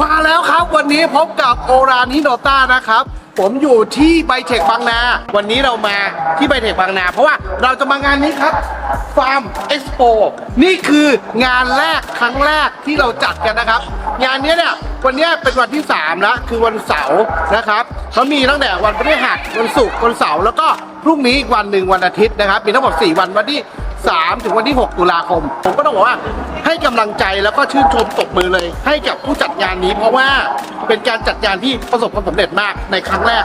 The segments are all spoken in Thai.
มาแล้วครับวันนี้พบกับโอรานิโนต้านะครับ ผมอยู่ที่ไบเทคบางนา วันนี้เรามาที่ไบเทคบางนา เพราะว่าเราจะมางานนี้ครับฟาร์มเอ็กซ์โปนี่คืองานแรกครั้งแรกที่เราจัดกันนะครับ งานนี้เนี่ยวันนี้เป็นวันที่ 3 แล้ว คือวันเสาร์นะครับเขามีตั้งแต่วันพฤหัสวันศุกร์วันเสาร์แล้วก็พรุ่งนี้อีกวันหนึ่งวันอาทิตย์นะครับ มีทั้งหมด4วันวันที่ 3 ถึงวันที่ 6 ตุลาคม ผมก็ต้องบอกว่าให้กำลังใจแล้วก็ชื่นชมตบมือเลย ให้กับผู้จัดงานนี้ เพราะว่าเป็นการจัดงานที่ประสบความสำเร็จมากในครั้งแรก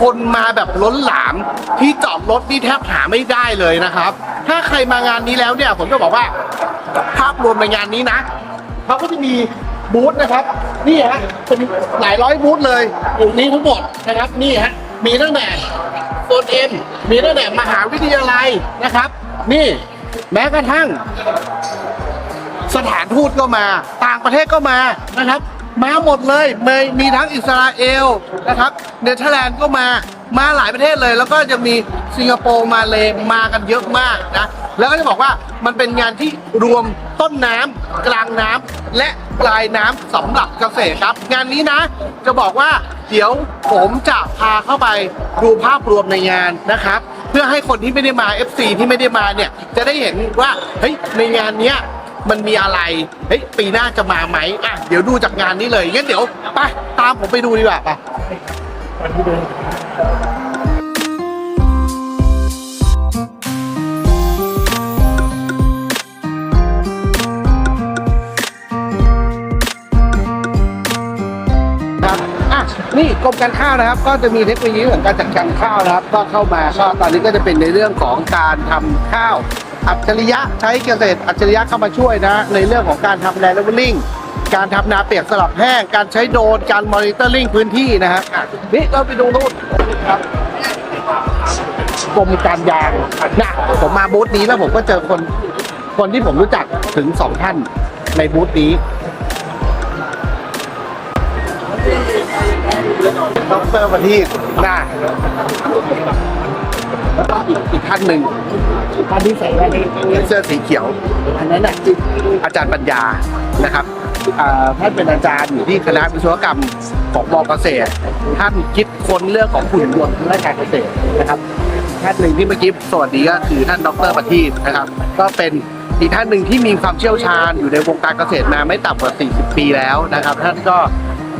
คนมาแบบล้นหลามที่จอดรถนี่แทบหาไม่ได้เลยนะครับ ถ้าใครมางานนี้แล้วเนี่ยผมจะบอกว่าภาพรวมในงานนี้นะเขาก็จะมีบูธนะครับ นี่ฮะเป็นหลายร้อยบูธเลยอยู่นี้ทั้งหมดนะครับนี่ฮะมีตั้งแต่โซนเอ็มมีตั้งแต่มหาวิทยาลัยนะครับ นี่ แม้กระทั่ง สถานทูตก็มา ต่างประเทศก็มานะครับ มาหมดเลยมีมีทั้งอิสราเอลนะครับเนเธอร์แลนด์ก็มามาหลายประเทศเลย แล้วก็จะมีสิงคโปร์มาเลยมากันเยอะมากนะแล้วก็จะบอกว่ามันเป็นงานที่รวมต้นน้ำกลางน้ำและปลายน้ำสำหรับเกษตรครับ งานนี้นะ จะบอกว่าเดี๋ยวผมจะพาเข้าไปดูภาพรวมในงานนะครับ เพื่อให้คนที่ไม่ได้มา FC ที่ไม่ได้มาเนี่ย จะได้เห็นว่าเฮ้ยในงานเนี้ยมันมีอะไร เฮ้ย ปีหน้าจะมาไหมอะ เดี๋ยวดูจากงานนี้เลย งั้นเดี๋ยว ไป ตามผมไปดูดีกว่าไป นี่กรมการข้าวนะครับ ก็จะมีเทคโนโลยีของการจัดการข้าวนะครับ ก็เข้ามาก็ตอนนี้ก็จะเป็นในเรื่องของการทำข้าว อัจฉริยะใช้เกษตรอัจฉริยะเข้ามาช่วยนะ ในเรื่องของการทำแลนด์เลเวลลิ่งการทำนาเปียกสลับแห้ง การใช้โดรนการมอนิเตอร์ลิงพื้นที่นะครับนี่เราไปดูนู่นครับกรมการยางนะผมมาบูธนี้แล้วผมก็เจอคนคนที่ผมรู้จักถึงสองท่านในบูธนี้ ดอกเตอรประทีปหน้าแล้วก็อีกอีกท่านหนึ่งท่านที่ใส่แว่นเสื้อสีเขียว อันนั้นน่ะอาจารย์ปัญญานะครับอ่าท่านเป็นอาจารย์อยู่ที่คณะวิศวกรรมของมอเกษตร ท่านคิดค้นเรื่องของหุ่นยนต์และการเกษตรนะครับท่านหนึ่งที่เมื่อกี้สวัสดีก็คือท่านดรประทีปนะครับ ก็เป็นอีกท่านหนึ่งที่มีความเชี่ยวชาญอยู่ในวงการเกษตรมาไม่ต่ำกว่า 40 ปีแล้วนะครับ ท่านก็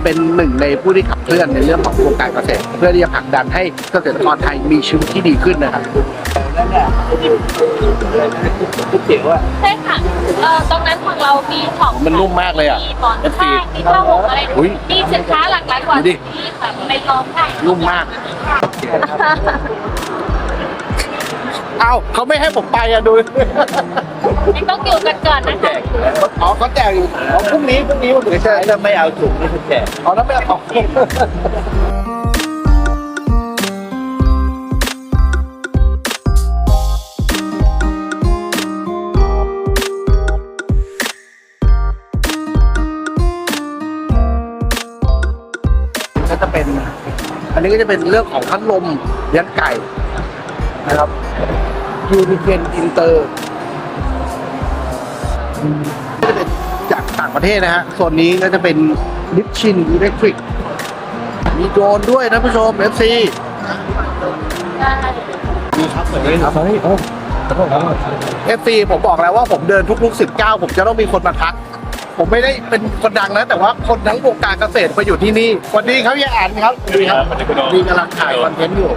เป็นหนึ่งในผู้ที่ขับเคลื่อนในเรื่องของโครงการเกษตร เพื่อที่จะผลักดันให้เกษตรกรไทยมีชีวิตที่ดีขึ้นนะครับใช่ค่ะเอ่อตรงนั้นของเรามีของมันนุ่มมากเลยอะมีหมอนข้างมีผ้าห่มอะไรอุ๊ยมีสินค้าหลากหลายกว่าดูดิที่ค่ะไปลองได้นุ่มมาก เอ้าเขาไม่ให้ผมไปอะดูยังต้องอยู่กันก่อนนะคะอ๋อเขาแจกอยู่อ๋อพรุ่งนี้พรุ่งนี้วันถึงจะถ้าไม่เอาถุงนี่คือแจกอ๋อแล้วไม่เอาของก็จะเป็น อันนี้ก็จะเป็นเรื่องของพัดลมยันไก่นะครับ ยูนิเคนอินเตอร์ก็จะเป็นจากต่างประเทศนะฮะโซนนี้ก็จะเป็นลิชชินอิเล็กทริก มีโดรนด้วยนะผู้ชม FC ได้ดีครับสวัสดีครับ FC ผมบอกแล้วว่าผมเดินทุกๆ19 ผมจะต้องมีคนมาทัก ผมไม่ได้เป็นคนดังนะแต่ว่าคนทั้งวงการเกษตรมาอยู่ที่นี่สวัสดีครับยายอ่านครับสวัสดีครับดีกำลังถ่ายคอนเทนต์อยู่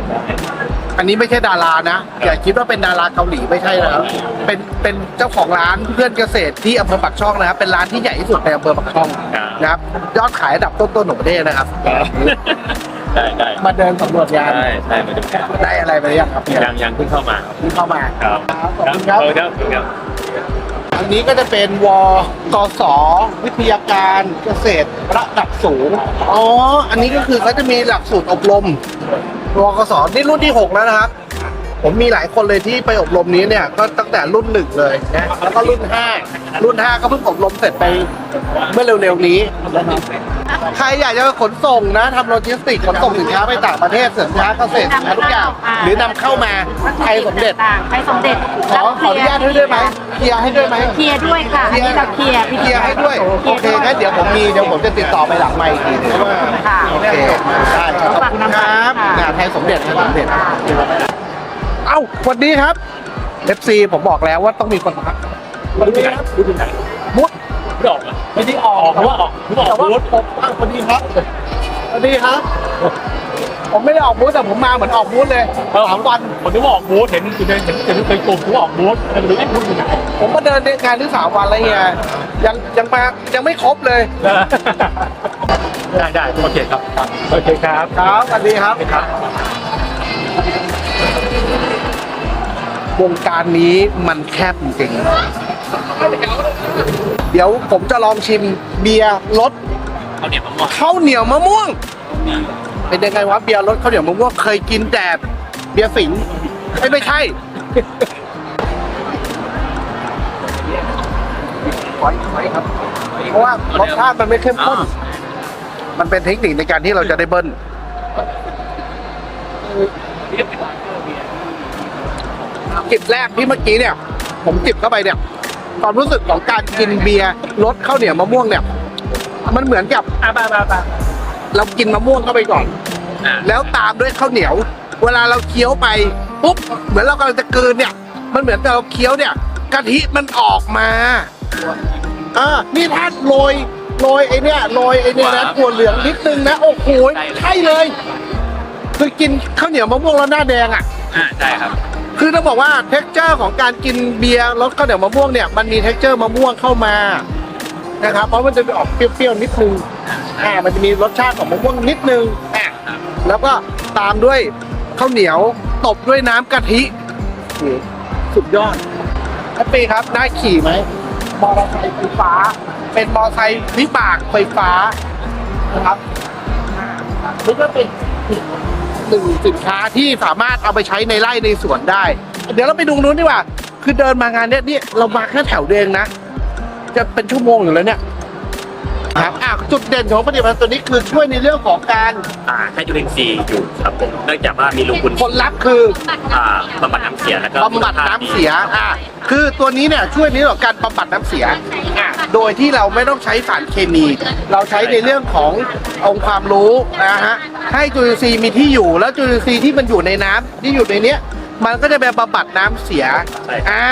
อันนี้ไม่ใช่ดารานะอย่าคิดว่าเป็นดาราเกาหลีไม่ใช่นะครับเป็นเป็นเจ้าของร้านเพื่อนเกษตรที่อำเภอปักช่องนะครับ เป็นร้านที่ใหญ่ที่สุดในอำเภอปักช่องนะครับยอดขายอันดับต้นๆของประเทศนะครับ ได้ได้มาเดินสำรวจงานได้ได้มาดูกันได้อะไรไปหรือยังครับเนี่ยยังยังเพิ่งเข้ามานี่เข้ามาครับขอบคุณครับขอบคุณครับขอบคุณครับอันนี้ก็จะเป็นวกศวิทยาการเกษตรระดับสูงอ๋ออันนี้ก็คือเขาจะมีหลักสูตรอบรม วกศนี่รุ่นที่ 6 แล้วนะครับ ผมมีหลายคนเลยที่ไปอบรมนี้เนี่ยก็ตั้งแต่รุ่นหนึ่งเลยนะแล้วก็รุ่นห้ารุ่นห้าก็เพิ่งอบรมเสร็จไปเมื่อเร็วๆนี้นะครับ ใครอยากจะขนส่งนะทำโลจิสติกส์ขนส่งสินค้าไปต่างประเทศสินค้าเกษตรสินค้าทุกอย่าง หรือนำเข้ามาไทยสมเด็จ ต่างไทยสมเด็จขอขออนุญาตให้ด้วยไหมเคลียร์ให้ด้วยไหมเคลียร์ด้วยค่ะอันนี้เราเคลียร์เคลียร์ให้ด้วย โอเคงั้นเดี๋ยวผมมีเดี๋ยวผมจะติดต่อไปหลังไมค์อีกทีนึงว่าค่ะ โอเคได้ครับขอบคุณครับงานไทยสมเด็จไทยสมเด็จ เอ้าสวัสดีครับ FC ผมบอกแล้วว่าต้องมีคนทัก รู้ที่ไหนรู้ที่ไหนมุด ไม่ออกเหรอไม่ได้ออกเพราะว่าออกไม่อแต่อกว่ารถผมอ้าวสวัสดีครับสวัสดีครับ ผมไม่ได้ออกบูธแต่ผมมาเหมือนออกบูธเลยสามวัน ผมนึกว่าออกบูธเห็นอยู่ในเห็นเห็นเคยโกงผมออกบูธแต่ไม่รู้ไอ้บูธอยู่ไหนผมมาเดินในงานที่สามวันแล้วเฮียยังยังมายังไม่ครบเลยได้ได้โอเคครับโอเคครับครับสวัสดีครับ ครับ วงการนี้มันแคบจริงๆ เดี๋ยวผมจะลองชิมเบียร์รสเขาเนี่ยมะม่วงข้าวเหนียวมะม่วง เป็นยังไงวะเบียร์รสข้าวเหนียวมะม่วงเคยกินแต่เบียร์สิงห์ไม่ไม่ใช่ไว้ไว้ครับ เพราะว่ารสชาติมันไม่เข้มข้น มันเป็นเทคนิคในการที่เราจะได้เบิ้ลจิบแรกที่เมื่อกี้เนี่ย ผมจิบเข้าไปเนี่ย ความรู้สึกของการกินเบียร์รสข้าวเหนียวมะม่วงเนี่ย มันเหมือนกับอะไปไปไปเรากินมะม่วงเข้าไปก่อน อะแล้วตามด้วยข้าวเหนียว เวลาเราเคี้ยวไปปุ๊บเหมือนเรากำลังจะกลืนเนี่ย มันเหมือนกับเราเคี้ยวเนี่ยกะทิมันออกมาเออนี่ถ้าโรยโรยไอเนี่ยโรยไอเนี่ยนะถั่วเหลืองนิดนึงนะโอ้โหใช่เลย คือกินข้าวเหนียวมะม่วงแล้วหน้าแดงอะ อะได้ครับ คือต้องบอกว่าเท็กเจอร์ของการกินเบียร์รสข้าวเหนียวมะม่วงเนี่ยมันมีเท็กเจอร์มะม่วงเข้ามานะครับเพราะมันจะออกเปรี้ยวๆนิดนึงอ่ามันจะมีรสชาติของมะม่วงนิดนึงอะแล้วก็ตามด้วยข้าวเหนียวตบด้วยน้ำกะทิโอ้โหสุดยอดแฮปปี้ครับได้ขี่ไหมมอเตอร์ไซค์ไฟฟ้า เป็นมอเตอร์ไซค์วิบากไฟฟ้านะครับนี่ก็เป็น หนึ่งสินค้าที่สามารถเอาไปใช้ในไร่ในสวนได้ เดี๋ยวเราไปดูนู้นดีกว่า คือเดินมางานเนี้ยนี่เรามาแค่แถวเดียวเองนะ จะเป็นชั่วโมงอยู่แล้วเนี่ย ครับอะจุดเด่นของผลิตภัณฑ์ตัวนี้คือช่วยในเรื่องของการอ่าให้จุลินทรีย์อยู่ครับผมเนื่องจากว่ามีรูคุณผลลัพธ์คืออ่าบำบัดน้ำเสียแล้วก็บำบัดน้ำเสียอะคือตัวนี้เนี่ยช่วยในเรื่องของการบำบัดน้ำเสียอะโดยที่เราไม่ต้องใช้สารเคมี เราใช้ในเรื่องขององค์ความรู้นะฮะให้จุลินทรีย์มีที่อยู่แล้วจุลินทรีย์ที่มันอยู่ในน้ำที่อยู่ในเนี้ย มันก็จะไปบำบัดน้ำเสียอ่า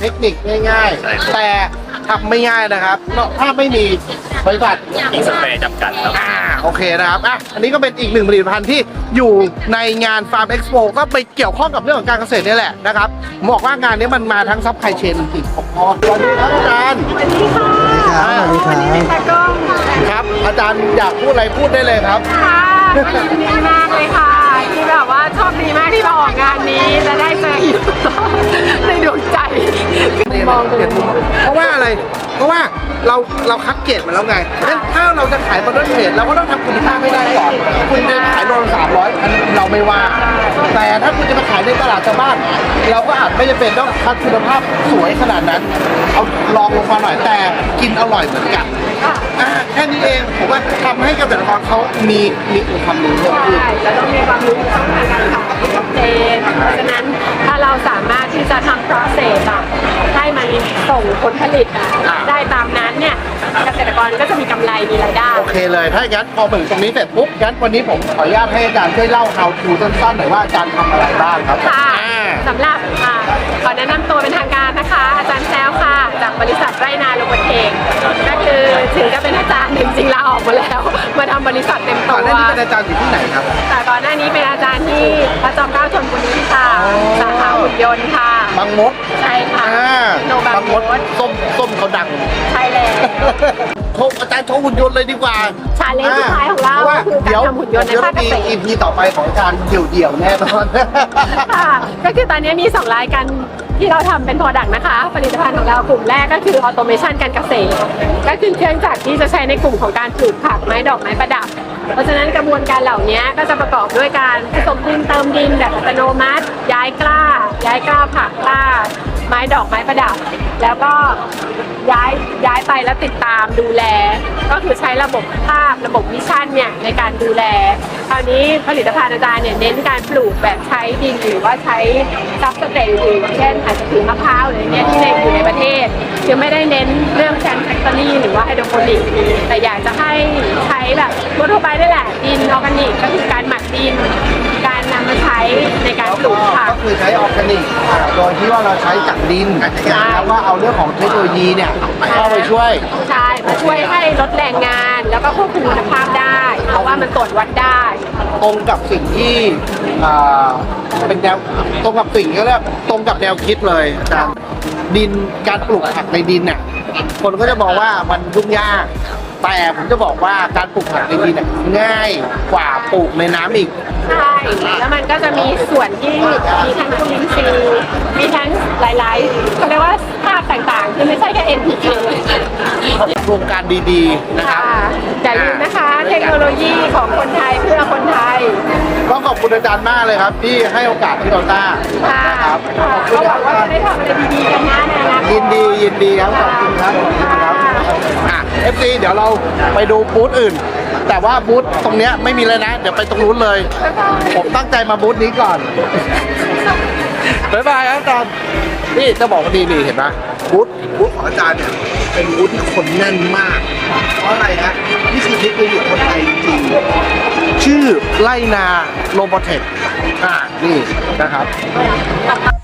เทคนิคง่ายๆแต่ทำไม่ง่ายนะครับถ้าไม่มีบริษัทอิงสเปรย์จำกัดครับ อ่าโอเคนะครับอะอันนี้ก็เป็นอีกหนึ่งผลิตภัณฑ์ที่อยู่ในงาน Farm Expo ก็ไปเกี่ยวข้องกับเรื่องของการเกษตรนี่แหละนะครับผมบอกว่างานนี้มันมาทั้งซัพพลายเชนจริงๆของพ่อสวัสดีครับอาจารย์สวัสดีค่ะครับสวัสดีครับ วันนี้เป็นตากล้องครับ อาจารย์อยากพูดอะไรพูดได้เลยครับค่ะก็ยินดีมากเลยค่ะ ที่แบบว่าโชคดีมากที่มาออกงานนี้และได้เจออีกในดวงใจมองดูเพราะว่าอะไร เพราะว่าเราเราคัดเกรดมาแล้วไงงั้นถ้าเราจะขายบนรถเพจเราก็ต้องทำคุณภาพให้ได้ก่อนคุณจะขายโลละสามร้อยอันเราไม่ว่า แต่ถ้าคุณจะมาขายในตลาดชาวบ้าน เราก็อาจไม่จำเป็นต้องคัดคุณภาพสวยขนาดนั้น เอาลองลงมาหน่อยแต่กินอร่อยเหมือนกัน อ่าแค่นี้เองผมว่าทำให้เกษตรกรเขามีมีองค์ความรู้เพิ่มขึ้น ใช่จะต้องมีความรู้ช่องทางการขายที่ชัดเจนเพราะฉะนั้นถ้าเราสามารถที่จะทำ process อะให้มันส่งผลผลิตอะอ่า ได้ตามนั้นเนี่ยเกษตรกรก็จะมีกำไรมีรายได้ โอเคเลย ถ้าอย่างนั้นพอมาถึงตรงนี้เสร็จปุ๊บงั้นวันนี้ผมขออนุญาตให้อาจารย์ช่วยเล่า how to สั้นๆหน่อยว่าอาจารย์ทำอะไรบ้างครับค่ะ อ่า สำหรับอ่าขอแนะนำตัวเป็นทางการนะคะ อาจารย์แซวค่ะ จากบริษัทไรนาโลบเทคก็คือถึงจะเป็นอาจารย์จริงๆลาออกมาแล้ว มาทำบริษัทเต็มก่ตัอนวหน้านี้เป็นอาจารย์อยู่ที่ไหนครับ แต่ก่อนหน้านี้เป็นอาจารย์ที่พระจอมเกล้าชนบุรีค่ะอ๋อสาขาหุ่น ยนต์ค่ะบางมดใช่ค่ะอ่าโนบางบางมดมดส้มส้มเขาดังใช่แล้วโชว์อาจารย์โชว์หุ่นยนต์เลยดีกว่า Challenge สุดท้ายของเราพะว่คือการเดี๋ยวทำหุ่นยนต์ในเดี๋ยวภาคเกมีษตร EP ต่อไปของอาจารย์เดี่ยวๆแน่นอนค่ะก็คือตอนนี้มีสองรายการ ที่เราทำเป็นพอดักนะคะ ผลิตภัณฑ์ของเรากลุ่มแรกก็คือออโตเมชันการเกษตรก็คือเครื่องจักรที่จะใช้ในกลุ่มของการปลูกผักไม้ดอกไม้ประดับ เพราะฉะนั้นกระบวนการเหล่านี้ก็จะประกอบด้วยการผสมดินเติมดินแบบอัตโนมัติ ย้ายกล้า ย้ายกล้าผักกล้า ไม้ดอกไม้ประดับ แล้วก็ย้ายย้ายไปแล้วติดตามดูแล ก็คือใช้ระบบภาพระบบวิชั่นเนี่ยในการดูแล คราวนี้ผลิตภัณฑ์อาจารย์เนี่ยเน้นการปลูกแบบใช้ดินหรือว่าใช้ซับสเตย์อื่นเช่นอาจจะถือมะพร้าวหรือเนี่ยที่ในอยู่ในประเทศคือไม่ได้เน้นเรื่องแซนแฟคทอรี่หรือว่าไฮโดรโปนิกแต่อยากจะให้ใช้แบบทั่วไปได้แหละดินออร์แกนิกก็คือการหมักดิน มาใช้ในการปลูกผัก ก็คือใช้ออร์แกนิกอ่าโดยที่ว่าเราใช้จากดินแล้วก็เอาเรื่องของเทคโนโลยีเนี่ยเข้าไปช่วย ใช่มาช่วยให้ลดแรงงาน แล้วก็ควบคุมคุณภาพได้ เพราะว่ามันตรวจวัดได้ ตรงกับสิ่งที่อ่าเป็นแนวตรงกับสิ่งก็เรียกตรงกับแนวคิดเลยอาจารย์ดินการปลูกผักในดินเนี่ยคนก็จะบอกว่ามันยุ่งยาก แต่ผมจะบอกว่าการปลูกผักในดินเนี่ยง่ายกว่าปลูกในน้ำอีก ใช่แล้วมันก็จะมีส่วนที่มีทั้งจุลินทรีย์มีทั้งหลายๆเขาเรียกว่าภาพต่างๆ คือไม่ใช่แค่ NPK โครงการดีๆนะครับ ค่ะอย่าลืมนะคะ เทคโนโลยีของคนไทยเพื่อคนไทยก็ขอบคุณอาจารย์มากเลยครับ ที่ให้โอกาสที่เราต้าค่ะนะครับขอบคุก็ณหวังว่าจะได้ทำอะไรดีๆกันนะในอนาคยิตนดียินดีครับขอบคุณครับ เอฟซีเดี๋ยวเราไปดูบูธอื่น แต่ว่าบูธตรงเนี้ยไม่มีเลยนะ เดี๋ยวไปตรงนู้นเลย ผมตั้งใจมาบูธนี้ก่อน บ๊ายบายครับอาจารย์นี่จะบอกว่าดีดีเห็นไหมบูธบูธของอาจารย์เนี่ยเป็นบูธที่คนแน่นมาก เพราะอะไรฮะนี่คือเทคโนโลยีของคนไทยจริงชื่อไล่นาโรบอเทคอ่านี่นะครับ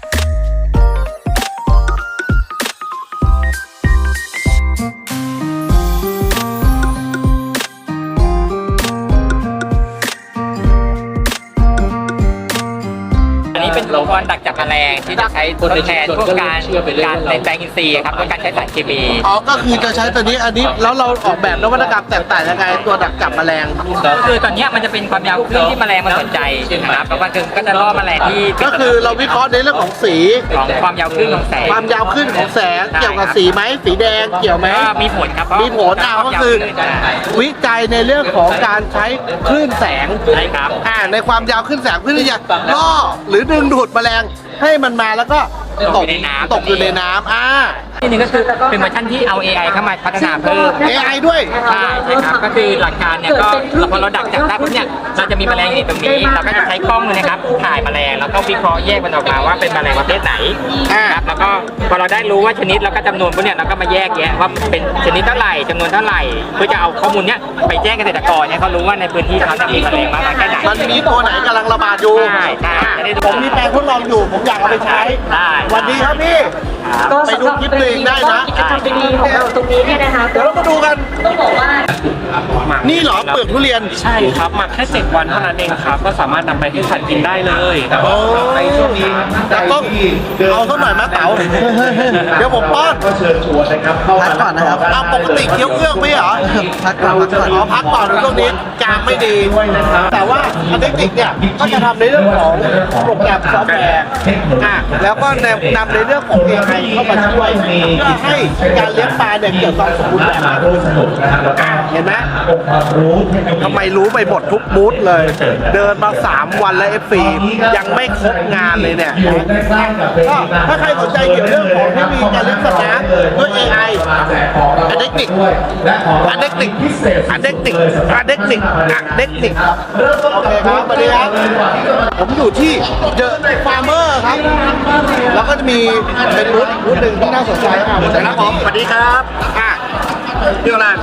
รณ์ดักจับแมลงที่จะใช้ทดแทนพวกการการในแปลงอินทรีย์ครับด้วยการใช้สารเคมี อ๋อ ก็คือจะใช้ตัวนี้อันนี้แล้วเราออกแบบนวัตกรรมแตกต่างยังไงตัวดักจับแมลง ก็คือตอนเนี้ยมันจะเป็นความยาวคลื่นที่แมลงมันสนใจนะครับแล้วก็คือก็จะล่อแมลงที่ก็คือเราวิเคราะห์ในเรื่องของสี ของความยาวคลื่นของแสง ความยาวขึ้นของแสงใช่เกี่ยวกับสีไหมสีแดงเกี่ยวไหม ก็มีผลครับเพราะมีผลอะก็คือ วิจัยในเรื่องของการใช้คลื่นแสงใช่ครับ อ่าในความยาวคลื่นแสงเพื่อที่จะล่อหรือดึงดูดแมแรง ให้มันมาแล้วก็ตกตกอยู่ในน้ำ ตกอยู่ในน้ำอ่า ที่หนึงก็คือเป็นเวอร์ชันที่เอา AI เข้ามาพัฒนาเพิ่ม AI ด้วย ใช่ใช่ครับก็คือหลักการเนี่ยก็พอเราดักจับได้ปุ๊บเนี่ยเราจะมีแมลงอยู่ตรงนี้เราก็จะใช้กล้องเลยนะครับถ่ายแมลงแล้วก็วิเคราะห์แยกมันออกมาว่าเป็นแมลงประเภทไหนอ่า ครับแล้วก็พอเราได้รู้ว่าชนิดแล้วก็จำนวนปุ๊บเนี่ยเราก็มาแยกแยะว่าเป็นชนิดเท่าไหร่จำนวนเท่าไหร่เพื่อจะเอาข้อมูลเนี้ยไปแจ้งเกษตรกรให้เขารู้ว่าในพื้นที่เขาจะมีแมลงมากน้อยแค่ไหนมันมีตัวไหนกำลังระบาดอยู่ ใช่ใช่จะได้ดู ผมมีแปลงทดลองอยู่ ผมอยากเอาไปใช้ ได้ วันนี้ครับพี่ไปดูคลิปตัวเองได้นะ กิจกรรมดีๆของเราตรงนี้เนี่ยนะคะเดี๋ยวเรามาดูกัน ต้องบอกว่า นี่เหรอเปลือกทุเรียน ใช่ครับ หมักแค่เจ็ดวันเท่านั้นเองครับ ก็สามารถนำไปให้สัตว์กินได้เลยโอ้ในช่วงนี้แต่ต้องเอาเท่าหน่อยมาเต๋าเดี๋ยวผมป้อนพักก่อนนะครับเอาปกติเคี้ยวเอื้องไหมเหรอพักก่อนพักก่อนอ๋อพักก่อนในช่วงนี้กลางไม่ดีแต่ว่าอันเทคนิคเนี่ยก็จะทำในเรื่องของโปรแกรมซอฟต์แวร์อะแล้วก็นำนำในเรื่องของ AI เข้ามาช่วยเพื่อให้การเลี้ยงปลาเนี่ยเกิดความสมบูรณ์แบบมากขึ้นอะเห็นไหมทำไมรู้ไปหมดทุกบูธเลย เดินมา 3 วันแล้ว f อยังไม่ครบงานเลยเนี่ยก็ถ้าใครสนใจเกี่ยวเรื่องของเทคโนโลยีการเลี้ยงสัตว์น้ำด้วย AI อันเทคนิคอันเทคนิคอันเทคนิคอันเทคนิคอันเทคนิคโอเคครับสวัสดีครับผมอยู่ที่เดอะฟาร์เมอร์ครับ แล้วก็จะมีเป็นบูธบูธหนึ่งที่น่าสนใจอะครับผมสวัสดีครับอะ พี่โอราน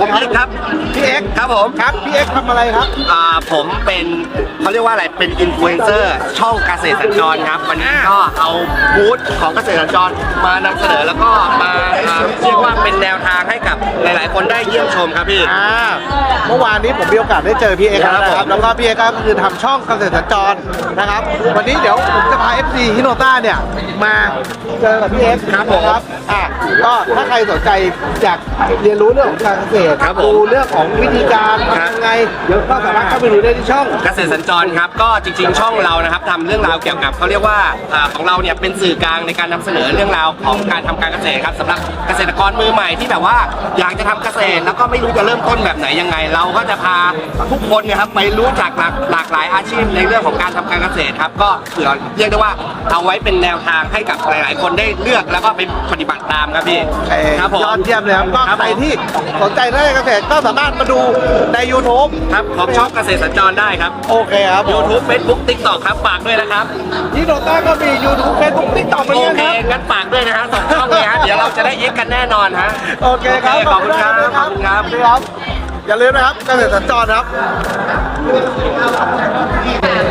ผมเอ็กซ์ครับพี่เอ็กซ์ครับผมครับพี่เอ็กซ์ทำอะไรครับอ่าผมเป็นเขาเรียกว่าอะไรเป็นอินฟลูเอนเซอร์ช่องเกษตรสัญจรครับวันนี้ก็เอาบูธของเกษตรสัญจรมานำเสนอแล้วก็มาอ่าเรียกว่าเป็นแนวทางให้กับหลาย ๆ คนได้เยี่ยมชมครับพี่ อ่าเมื่อวานนี้ผมมีโอกาสได้เจอพี่เอ็กซ์แล้วนะครับแล้วก็พี่เอ็กซ์ก็คือทำช่องเกษตรสัญจรนะครับ วันนี้เดี๋ยวผมจะพา FC ฮิโนต้าเนี่ยมาเจอกับพี่เอ็กซ์ครับผม นะ อะก็ถ้าใครสนใจอยากเรียนรู้เรื่องของการเกษตรครับผมดูเรื่องของวิธีการทำยังไงเดี๋ยวก็สามารถเข้าไปดูได้ที่ช่อง เกษตรสัญจรครับก็จริงๆช่องเรานะครับทำเรื่องราวเกี่ยวกับเขาเรียกว่าอ่าของเราเนี่ยเป็นสื่อกลางในการนำเสนอเรื่องราวของการทำการเกษตรครับสำหรับเกษตรกรมือใหม่ที่แบบว่าอยากจะทำเกษตร แล้วก็ไม่รู้จะเริ่มต้นแบบไหนยังไง เราก็จะพาทุกคนเนะครับไปรู้จักหลากหลากหลายอาชีพในเรื่องของการทำการเกษตรครับก็เผื่อเรียกได้ว่าเอาไว้เป็นแนวทางให้กับหลาย ๆ คนได้เลือกแล้วก็ไปปฏิบัติตามครับพี่ครับผมยอดเยี่ยมเลยครับก็ครับใครผมที่สนใจเรื่องเกษตรก็สามารถมาดูใน YouTube ครับของช่องเกษตรสัญจรได้ครับ โอเคครับผม YouTube Facebook TikTok ครับฝากด้วยนะครับที่โดต้าก็มี YouTube Facebook TikTok เหมือนโอกันเคครับงั้นฝากด้วยนะฮะสองช่องเลยฮะเดี๋ยวเราจะได้เอ็กกันแน่นอนฮะโอเคครับขอบคุณครับขอบคุณครับสวัสดีครับอย่าลืมนะครับเกษตรสัญจรครับ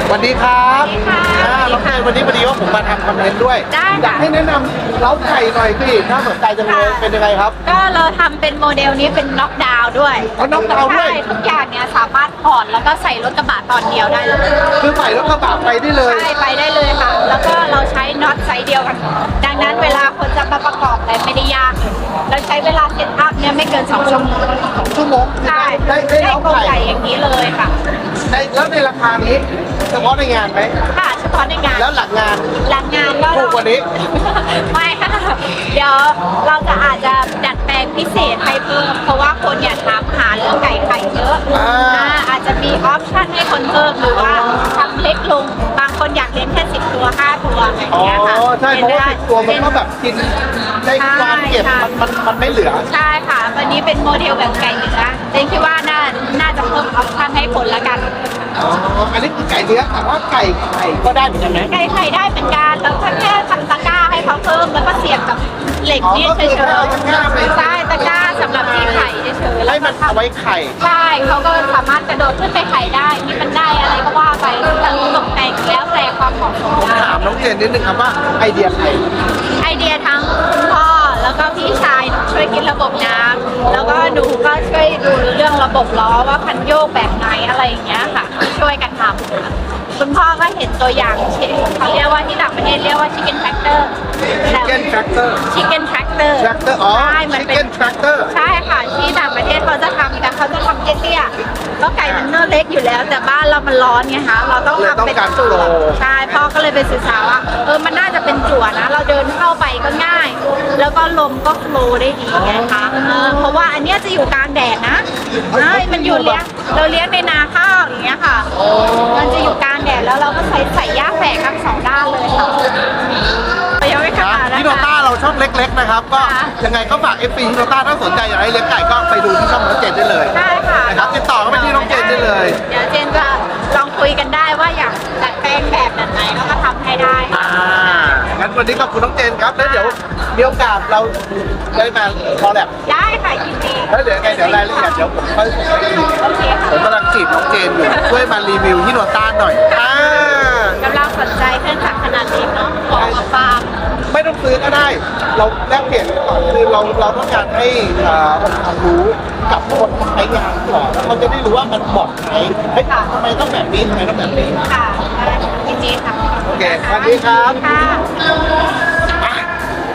สวัสดีครับอ่าน้องเจนวันนี้พอดีว่าผมมาทำคอนเทนต์ด้วยได้อยากค่ะให้แนะนำเล้าไก่หน่อยพี่น่าสนใจจังเลยค่ะเป็นยังไงครับ ก็เราทำเป็นโมเดลนี้เป็นน็อกดาวน์ด้วยอ๋อ knock down ด้วย ใช่ทุกอย่างเนี่ยสามารถถอดแล้วก็ใส่รถกระบะตอนเดียวได้เลยคือใส่รถกระบะไปได้เลย ใช่ไปได้เลยค่ะ แล้วก็เราใช้น็อตไซส์เดียวกัน ดังนั้นเวลาคนจะมาประกอบอะไรไม่ได้ยากเลยเราใช้เวลาเซตอัพเนี่ยไม่เกิน2ชั่วโมงชั่วโมงใช่ได้ได้ได้เล้าโครงไก่ไก่อย่างนี้เลยค่ะได้แล้วในราคานี้ เฉพาะในงานไหมค่ะเฉพาะในงาน แล้วหลังงาน หลังงานก็ถูกกว่านี้ ไม่ค่ะ เดี๋ยวเราจะอาจจะดัดแปลงพิเศษให้เพิ่มเพราะว่าคนเนี่ยถามหาเรื่องไก่ไข่เยอะอ่าอ่า อาจจะมีออปชั่นให้คนเพิ่มหรือว่าทำเล็กลง บางคนอยากเลี้ยงแค่สิบตัวห้าตัวอะไรอย่างอ๋อ เงี้ยค่ะใช่เพราะว่าสิบตัวมันก็แบบกินในความเก็บใช่มันมันมันไม่เหลือ ใช่ค่ะ วันนี้เป็นโมเดลแบบไก่เนื้อเจนคิดว่าน่าน่าจะเพิ่มออปชั่นให้ผลละกัน อ๋ออันนี้คือไก่เนื้อแต่ว่าไก่ไข่ก็ได้เหมือนกันไหมไก่ไข่ได้เหมือนกันแล้วก็แค่ทำตะกร้าให้เขาเพิ่มแล้วก็เสียบกับเหล็กนี่อ๋อก็เฉคืยอเอาตะกร้าไปๆใช่ตะกร้าสำหรับที่ไข่เฉยๆแล้ให้วมันเอาไว้ไข่ใช่เขาก็สามารถกระโดดขึ้นไปไข่ได้มีบันไดอะไรก็ว่าไปแต่ตกแต่งแล้วแต่ความเหมาะสมได้ ถามน้องเจนนิดนึงครับว่าไอเดียใครไอเดียทั้งคุณพ่อแล้วก็พี่ชายช่วยคิดระบบน้ำแล้วก็หนูก็ช่วยดูเรื่องระบบล้อว่าคันโยกแบบไหนอะไรอย่างเงี้ยค่ะช่วยกันทำ ค่ะคุณพ่อก็เห็นตัวอย่างเช่นเขาเรียกว่าที่ต่างประเทศเรียกว่า chicken tractor Chicken Tractor chicken tractor Tractor อ๋อ ใช่ มันเป็น Chicken Tractor ใช่ค่ะ ที่ต่างประเทศเขาจะทำแต่เขาจะทำเตี้ยๆก็ไก่มันเนื้อเล็กอยู่แล้ว แต่บ้านเรามันร้อนไงคะ เราต้องทำเป็นเลยต้องการจั่วโฟลว์ใช่พ่อก็เลยไปศึกษาว่า เออ มันน่าจะเป็นจั่วนะ เราเดินเข้าไปก็ง่าย แล้วก็ลมก็โฟลว์ได้ดีไงคะเออเพราะว่าอันเนี้ยจะอยู่กลางแดดนะเอ้ยมันอยู่เลี้ยง เราเลี้ยงในนาข้าวอย่างเงี้ยค่ะ มันจะอยู่กลางแดดแล้วเราก็ใส่ใส่หญ้าแฝกทั้งสองด้านเลยค่ะ เราช่องเล็ก ๆ นะครับ ก็ค่ะยังไงก็ฝากเอฟซีที่โนต้าถ้าสนใจอยากให้เลี้ยงไก่ก็ไปดูที่ช่องน้องเจนได้เลยได้ค่ะนะครับติดต่อเข้าไปที่น้องเจนได้เลย เดี๋ยวเจนจะลองคุยกันได้ว่าอยากดัดแปลงแบบแบบไหนแล้วก็ทำให้ได้ อ่า งั้นวันนี้ขอบคุณน้องเจนครับ แล้วเดี๋ยวมีโอกาสเราได้มาคอลแลบได้ค่ะยินดีแล้วเดี๋ยวยังไงเดี๋ยวรายละเอียดเดี๋ยวผมค่อยส่งให้ดูโอเคผมกำลังจีบน้องเจนอยู่ ช่วยมารีวิวที่โนต้าหน่อยอ่า กำลังสนใจเครื่องจักรขนาดเล็กเนาะของมาฟาร์มไม่ต้องซื้อก็ได้ เราแลกเปลี่ยนกันก่อนคือเราเราต้องการให้อ่าองค์ความรู้กับคนใช้งานก่อนแล้วเขาจะได้รู้ว่ามันเหมาะไหมเฮ้ยทำไมต้องแบบนี้ทำไมต้องแบบนี้ ค่ะได้ยินดีค่ะโอเคสวัสดีครับ ค่ะ อะ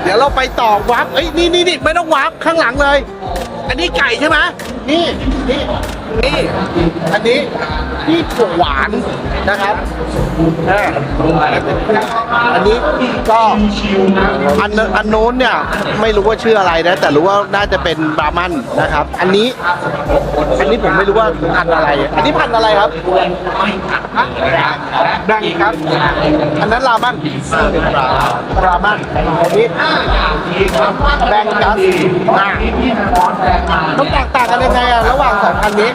เดี๋ยวเราไปต่อวับเอ้ยนี่นี่นี่ไม่ต้องวับข้างหลังเลย อันนี้ไก่ใช่ไหมนี่นี่ นี่ อันนี้ที่ถั่วหวานนะครับอ่าอันนี้ก็อันอันโน้นเนี่ยไม่รู้ว่าชื่ออะไรนะ แต่รู้ว่าน่าจะเป็นบราหมันนะครับ อันนี้ อันนี้ผมไม่รู้ว่าพันธุ์อะไร อันนี้พันธุ์อะไรครับแบงครับ อันนั้นรามันรามันอันนี้แบงกัสต้องแตกต่างกันยังไงอะระหว่างสองพันนี้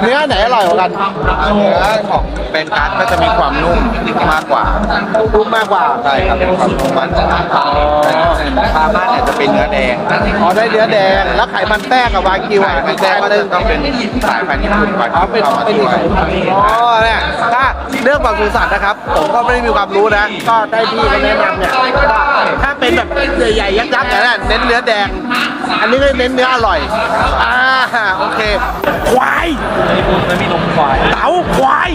เนื้อไหนอร่อยกว่ากัน เนื้อของเป็นการ์ดก็จะมีความนุ่มมากกว่ารูปมากกว่าใช่ครับเป็นความนุ่มมันปลาบ้านเนี่ยจะเป็นเนื้อแดงอ๋อได้เนื้อแดง แล้วไขมันแต้กับวากิวสาอะยพันธุ์แดงก็ต้องเป็นสายพันธุ์ญี่ปุ่นกว่าอ๋อเป็นที่เข้ามาเป็นช่วยอ๋อเนี่ยถ้าเรื่องปศุสัตว์นะครับ ผมก็ไม่ได้มีความรู้นะ ก็ได้พี่เขาแนะนำเนี่ยว่าถ้าเป็นแบบใหญ่ๆยักษ์ๆอย่างนั้นเน้นเนื้อแดง อันนี้ก็เน้นเนื้ออร่อยอ่าโอเคควายมันมีนมควาย เต๋าควาย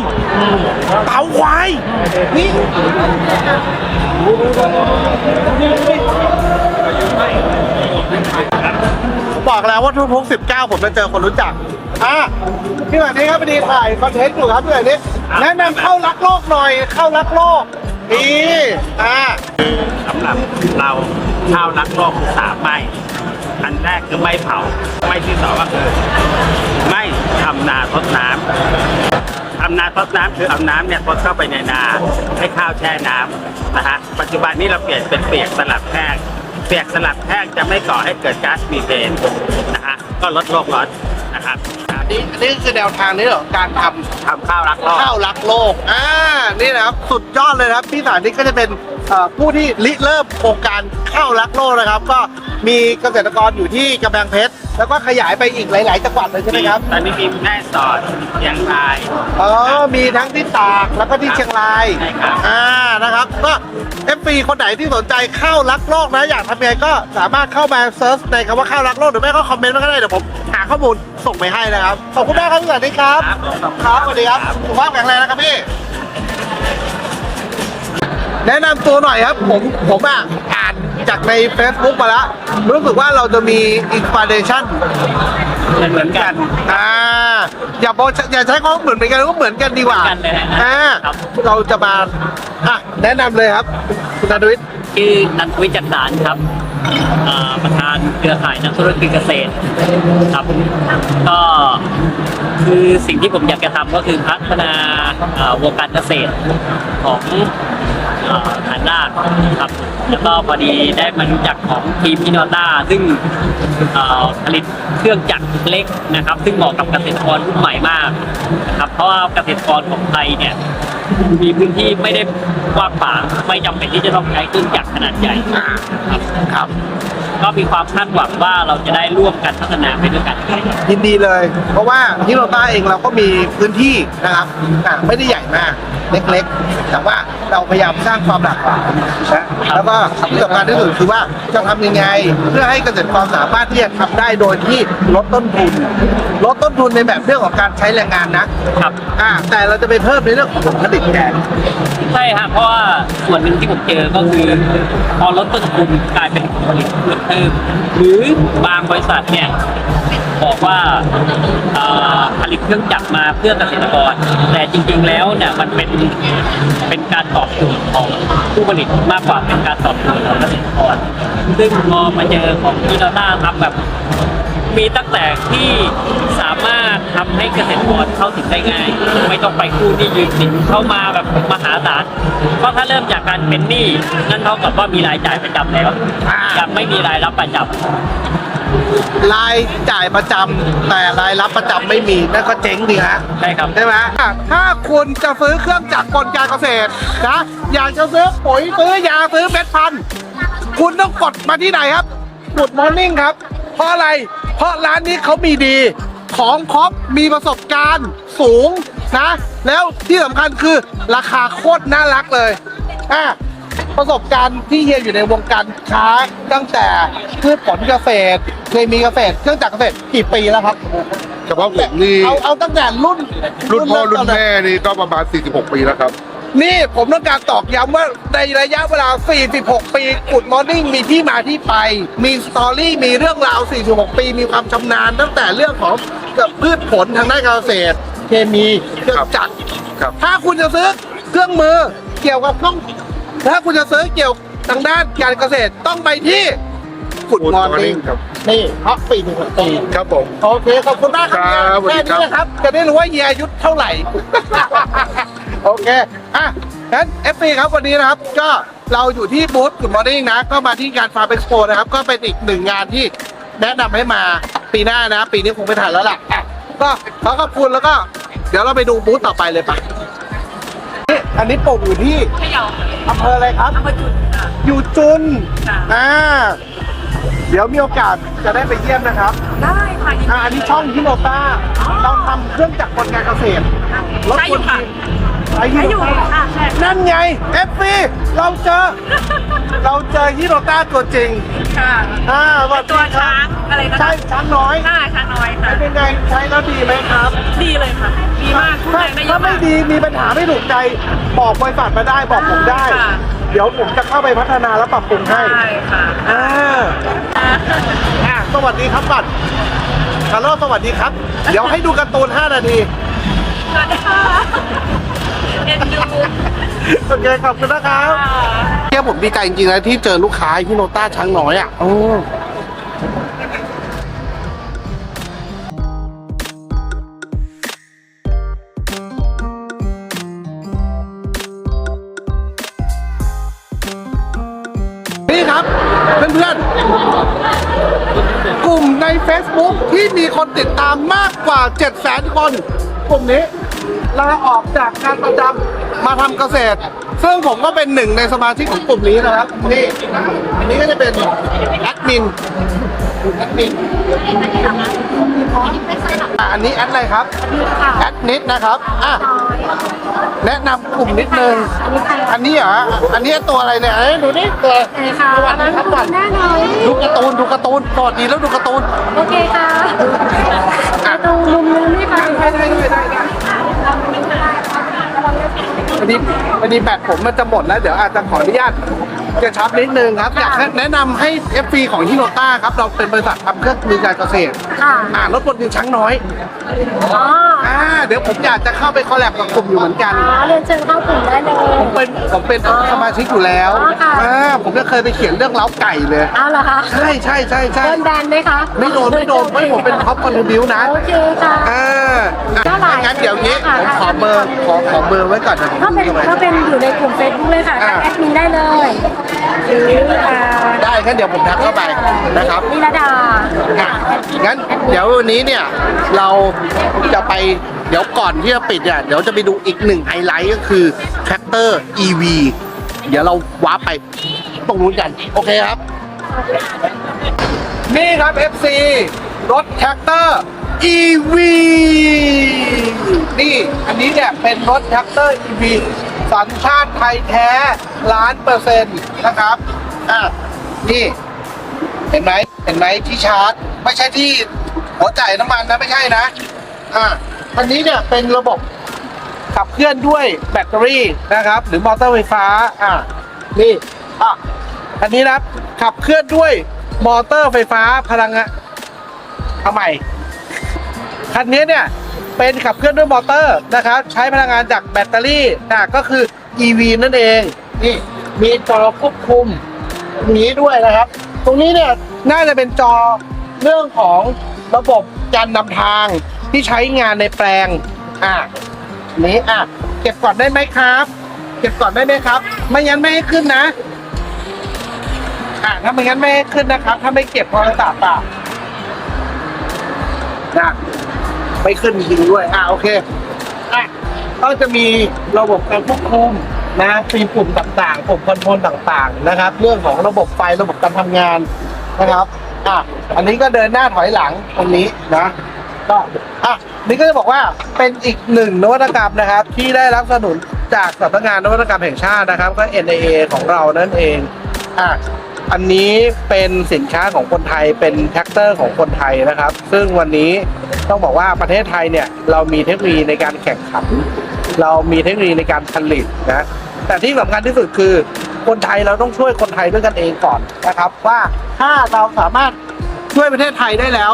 เต๋าควาย นี่บอกแล้วว่าทุกๆ19 ผมจะเจอคนรู้จัก อะพี่หมายนี้ครับพอดีถ่ายคอนเทนต์อยู่ครับพี่หมายนี้แนะนำเข้ารักโลกหน่อย เข้ารักโลกนี่อ่าสำหรับเราข้าวรักโลกสามไม่ อันแรกคือไม่เผา ไม่ที่สองก็คือไม่ ทำนาทดน้ำทำนาทดน้ำคือเอาน้ำเนี่ยทดเข้าไปในนาให้ข้าวแช่น้ำนะฮะปัจจุบันนี้เราเปลี่ยนเป็นเปียกสลัดแห้งเปียกสลัดแห้งจะไม่ก่อให้เกิดก๊าซมีเทนนะฮะก็ลดโลกร้อนนะครับอันนี้อันนี้คือแนวทางนี้เหรอการทำทำข้าวรักโลกข้าวรักโลกอ่านี่นะครับสุดยอดเลยนะครับพี่สานิตก็จะเป็นเอ่อ ผู้ที่ริเริ่มโครงการข้าวรักโลกนะครับ ก็มีเกษตรกรอยู่ที่กำแพงเพชรแล้วก็ขยายไปอีกหลาย ๆ จังหวัดเลยใช่ไหมครับตอนนี้มีแม่สอดเชียงรายอ๋อมีทั้งที่ตากแล้วก็ที่เชียงรายใช่ครับอ่านะครับ ก็เอฟซีคนไหนที่สนใจข้าวรักโลกนะอยากทำยังไงก็สามารถเข้ามาเซิร์ชในคำว่าข้าวรักโลกหรือไม่ก็คอมเมนต์มาก็ได้เดี๋ยวผมหาข้อมูลส่งไปให้นะครับขอบคุณมากครับพี่สวัสดีครับครับสวัสดีครับสุขภาพแข็งแรงนะครับพี่ แนะนำตัวหน่อยครับ ผมผมอะอ่านจากใน Facebook มาแล้ว รู้สึกว่าเราจะมีอินสปิเรชันเหมือนกัน อ่าอย่าบอกอย่าใช้คำว่าเหมือนเหมือนกันก็เหมือนกันดีกว่าเหมือนกันเลยฮะอ่าครับ เราจะมาอะแนะนำเลยครับคุณนันทวิทย์ชื่อนันทวิจักสารครับอ่าประธานเครือข่ายนักธุรกิจเกษตรครับ ก็คือสิ่งที่ผมอยากจะทำก็คือพัฒนาอ่าวงการเกษตรของ อ่าฐานรากครับ แล้วก็พอดีได้มารู้จักของทีมพินอต้าซึ่งผลิตเครื่องจักรเล็กนะครับ ซึ่งเหมาะกับเกษตรกรรุ่นใหม่มากนะครับเพราะว่าเกษตรกรของไทยเนี่ยมีพื้นที่ไม่ได้กว้างขวางไม่จำเป็นที่จะต้องใช้เครื่องจักรขนาดใหญ่ครับครับ ก็มีความคาดหวังว่าเราจะได้ร่วมกันพัฒนาไปด้วยกันครับยินดีเลย เพราะว่าที่โรต้าเองเราก็มีพื้นที่นะครับอ่ไม่ได้ใหญ่มาก เล็กๆ แต่ว่าเราพยายามสร้างความหลากหลายนะแล้วก็ที่สำคัญที่สุดคือว่าจะทำยังไง เพื่อให้เกษตรกรสามารถที่จะทำได้โดยที่ลดต้นทุน ลดต้นทุนในแบบเรื่องของการใช้แรงงานนะครับอ่าแต่เราจะไปเพิ่มในเรื่องของผลผลิตแทน ใช่ฮะเพราะว่าส่วนหนึ่งที่ผมเจอก็คือพอลดต้นทุนกลายเป็นผลผลิตเพิ่มเติมหรือบางบริษัทเนี่ย บอกว่าผลิตเครื่องจักรมาเพื่อเกษตรกร แต่จริงๆแล้วเนี่ยมันเป็นเป็นการตอบโจทย์ของผู้ผลิตมากกว่าเป็นการตอบโจทย์ของเกษตรกร ซึ่งพอมาเจอของที่เราต้าทำแบบมีตั้งแต่ที่สามารถทำให้เกษตรกรเข้าถึงได้ง่าย ไม่ต้องไปกู้หนี้ยืมสินเข้ามาแบบมหาศาลเพราะถ้าเริ่มจากการเป็นหนี้นั่นเท่ากับว่ามีรายจ่ายประจำแล้วยังไม่มีรายรับประจ รายจ่ายประจำแต่รายรับประจำไม่มีนั่นก็เจ๊งดีฮะำใช่ครับ ใช่ไหมอะถ้าคุณจะซื้อเครื่องจักรกลการเกษตรนะอยากจะซื้อปุ๋ยซื้อยาซื้อเม็ดพันธุ์คุณต้องกดมาที่ไหนครับกุดมอร์นิ่งครับ เพราะอะไร เพราะร้านนี้เขามีดี ของครบมีประสบการณ์สูงนะ แล้วที่สำคัญคือราคาโคตรน่ารักเลยอะ ประสบการณ์ที่เฮียอยู่ในวงการค้าตั้งแต่พืชผลเกษตรเคมีเกษตรเครื่องจักรเกษตรกี่ปีแล้วครับเฉพาะผมนี่เอาเอาตั้งแต่รุ่นรุ่นพ่อเมรุ่นต้เลยแม่นี่ก็ประมาณ 46 ปีแล้วครับ นี่ผมต้องการตอกย้ำว่าในระยะเวลา 46 ปีกุดมอร์นิ่งมีที่มาที่ไป มีสตอรี่มีเรื่องราว 46 ปีมีความชำนาญ ตั้งแต่เรื่องของพืชผลทางด้านการเกษตร เคมีเครื่องจักรครับถ้าคุณจะซื้อเครื่องมือเกี่ยวกับเครื่อง ถ้าคุณจะซื้อเกี่ยวทางด้านการเกษตรต้องไปที่กุด Good มอร์นิ่ง Morning ครับ นี่เพราะ46ปีครับผม โอเค ขอบคุณมากครับครับสวัสแค่ดีครับนี้นะครับ จะได้รู้ว่าเฮียอายุเท่าไหร่ โอเค อะงั้น FC ครับวันนี้นะครับ ก็เราอยู่ที่บูธ Good Morning นะ ก็มาที่งาน Farm Expo นะครับ ก็เป็นอีกหนึ่งงานที่แนะนำให้มาปีหน้านะ ปีนี้คงไม่ทันแล้วล่ะอะก็ขอขอบคุณแล้วก็ เดี๋ยวเราไปดูบูธต่อไปเลยปะนี่ อันนี้ปลูกอยู่ที่อำเภออะไรครับ อำเภอจุนอยู่จุนอ่าเดี๋ยวมีโอกาสจะได้ไปเยี่ยมนะครับได้ค่ะอ่าอันนี้ช่องฮิโนต้าเราทำเครื่องจักรกลการเกษตรรถใช่อยู่ค่ะ ใช้ฮิใช่โนอยู่ต้าค่ะใช่ นั่นไงเอฟซีเราเจอ เราเจอฮิโนต้าตัวจริงค่ะอ่าสวัสดีตัวครัช้าบงอะไรนะใช่ช้างน้อยหน้าช้างน้อยค่ะ เป็นไงใช้แล้วดีไหมครับ ดีเลยค่ะ ดีมากทุกถ้าแรงได้เยถ้าอะไม่มาก ดีมีปัญหาไม่ถูกใจ บอกบริษัทมาได้บอกผมได้ ค่ะ เดี๋ยวผมจะเข้าไปพัฒนาและปรับปรุงให้ใช่ค่ะอ่าอะสวัสดีครับก่อนฮัลโหลสวัสดีครับ เดี๋ยวให้ดูการ์ตูน 5 นาที สวัสดีค่ะเอ็นดูโอเคขอบคุณนะครับเนี่ยผมดีใจจริงๆนะที่เจอลูกค้าที่โนต้าช้างน้อยอะโอ้นี่ครับ เพื่อนๆ กลุ่มใน Facebook ที่มีคนติดตามมากกว่า 7 0 0 0 0 0 คน กลุ่มนี้ ลาออกจากงานประจำมาทำเกษตร ซึ่งผมก็เป็นหนึ่งในสมาชิกของกลุ่มนี้นะครับนี่อันนี้ก็จะเป็นแอดมินแอดมินอะอันนี้แอดอะไรครับแอดนิดนะครับอะแนะนำกลุ่มนิดนึง อันนี้เหรอ อันนี้ตัวอะไรเนี่ยเอ้ยดูนี่ตัวสวัสดีครับก่อนแน่นอนดูการ์ตูน ดูการ์ตูนสวัสดีแล้วดูการ์ตูน โอเคค่ะไปตรงมุมนู้นนี่ค่ะได้ได้ได้ได้ ได้วันนี้วันนี้แบตผมมันจะหมดแล้ว เดี๋ยวอาจจะขออนุญาตกระชับนิดนึงครับ อยากแนะนำให้ FP ของฮิโนต้าครับ เราเป็นบริษัททำเครื่องมือการเกษตรค่ะอ่ารถบนดินช้างน้อยอ๋ออ่าเดี๋ยวผมอยากจะเข้าไปคอลแลบกับกลุ่มอยู่เหมือนกัน อ๋อเรียนเชิญเข้ากลุ่มได้เลย ผมเป็นผมเป็นสมาชิกอยู่แล้วอ๋อค่ะ อ่าผมก็เคยไปเขียนเรื่องเล้าไก่เลย เอาเหรอคะใช่ใช่ใช่ใช่โดนแบนไหมคะไม่โดนไม่โดนไม่ผมเป็นท็อปคอนทิวนะโอเคค่ะ อ่าก็หลายงั้นเดี๋ยวนี้ค่ะผมขอเบอร์ขอขอเบอร์ไว้ก่อนนะถ้าเป็นถ้าเป็นอยู่ในกลุ่มเฟซบุ๊กเลยค่ะอ่าทักแอดมินได้เลยหรืออ่าได้งั้นเดี๋ยวผมทักเข้าไปนะครับนิรดาอะงั้นเดี๋ยววันนี้เนี่ยเราจะไปเดี๋ยวก่อนที่จะปิดเนี่ยเดี๋ยวจะไปดูอีกหนึ่งไฮไลท์ก็คือแท็กเตอร์ EV เดี๋ยวเราว้าร์ปไปตรงนู้นกัน โอเคครับ นี่ครับ FC รถแท็กเตอร์ EV นี่อันนี้เนี่ยเป็นรถแท็กเตอร์ EV สัญชาติไทยแท้ล้านเปอร์เซ็นต์นะครับ อะ นี่ เห็นไหมเห็นไหมที่ชาร์จ ไม่ใช่ที่หัวจ่ายน้ำมันนะ ไม่ใช่นะ อะอันนี้เนี่ยเป็นระบบขับเคลื่อนด้วยแบตเตอรี่นะครับ หรือมอเตอร์ไฟฟ้า อะ นี่อะอันนี้นะขับเคลื่อนด้วยมอเตอร์ไฟฟ้าพลังงานเอาใหม่ คันนี้เนี่ยเป็นขับเคลื่อนด้วยมอเตอร์นะครับใช้พลังงานจากแบตเตอรี่นะก็คือ EV นั่นเองนี่มีจอควบคุมนี้ด้วยนะครับ ตรงนี้เนี่ยน่าจะเป็นจอเรื่องของระบบการนำทางที่ใช้งานในแปลงอะนี้อะเก็บก่อนได้ไหมครับ เก็บก่อนได้ไหมครับ ไม่งั้นไม่ให้ขึ้นนะอ่าถ้าไม่งั้นไม่ให้ขึ้นนะครับ ถ้าไม่เก็บโทรศัพท์อะนะ ไม่ขึ้นจริงด้วย อ่าโอเค อะก็จะมีระบบการควบคุมนะมีปุ่มต่างๆปุ่มคอนโทรลต่างๆนะครับ เรื่องของระบบไฟระบบการทำงานนะครับ อะอันนี้ก็เดินหน้าถอยหลังตรงนี้นะก็อะนี่ก็จะบอกว่าเป็นอีกหนึ่งนวัตกรรมนะครับ ที่ได้รับสนับสนุนจากสำนักงานนวัตกรรมแห่งชาตินะครับ ก็ NIA ของเรานั่นเองอะ อันนี้เป็นสินค้าของคนไทยเป็นแท็กเตอร์ของคนไทยนะครับ ซึ่งวันนี้ต้องบอกว่าประเทศไทยเนี่ยเรามีเทคโนโลยีในการแข่งขัน เรามีเทคโนโลยีในการผลิตนะแต่ที่สำคัญที่สุดคือคนไทยเราต้องช่วยคนไทยด้วยกันเองก่อนนะครับ ว่าถ้าเราสามารถช่วยประเทศไทยได้แล้ว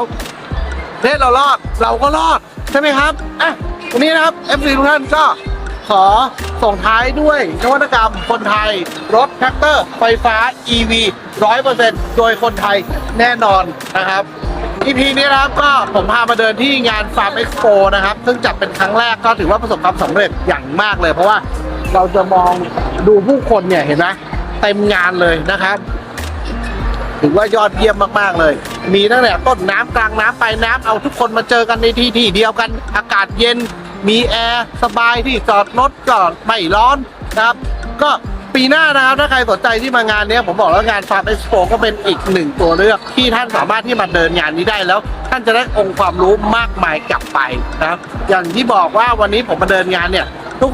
ประเทศเรารอดเราก็รอดใช่ไหมครับอะวันนี้นะครับ FC ทุกท่านก็ ขอส่งท้ายด้วยนวัตกรรมคนไทย รถแท็กเตอร์ ไฟฟ้า EV 100%โดยคนไทยแน่นอนนะครับ EP นี้นะครับก็ผมพามาเดินที่งาน Farm Expo นะครับ ซึ่งจัดเป็นครั้งแรกก็ถือว่าประสบความสำเร็จอย่างมากเลย เพราะว่าเราจะมองดูผู้คนเนี่ยเห็นไหมเต็มงานเลยนะครับถือว่ายอดเยี่ยมมาก ๆ เลย มีตั้งแต่ต้นน้ำกลางน้ำปลายน้ำเอาทุกคนมาเจอกันในที่ที่เดียวกัน อากาศเย็น มีแอร์สบายที่จอดรถก็ไม่ร้อนนะครับ ก็ปีหน้านะครับถ้าใครสนใจที่มางานนี้ผมบอกแล้วงาน Farm Expo ก็เป็นอีกหนึ่งตัวเลือกที่ท่านสามารถที่มาเดินงานนี้ได้แล้ว ท่านจะได้องค์ความรู้มากมายกลับไปนะครับอย่างที่บอกว่าวันนี้ผมมาเดินงานเนี่ย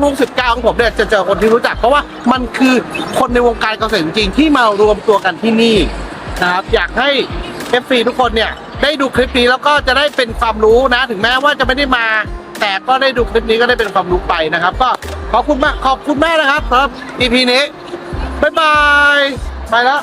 ทุกๆ 19 ของผมเนี่ยจะเจอคนที่รู้จักเพราะว่ามันคือคนในวงการเกษตรจริงๆที่มารวมตัวกันที่นี่นะครับอยากให้ FC ทุกคนเนี่ยได้ดูคลิปนี้แล้วก็จะได้เป็นความรู้นะ ถึงแม้ว่าจะไม่ได้มา แต่ก็ได้ดูคลิปนี้ก็ได้เป็นความรู้ไปนะครับ ก็ขอบคุณมากขอบคุณมากนะครับสำหรับ EP นี้บ๊ายบายไปแล้ว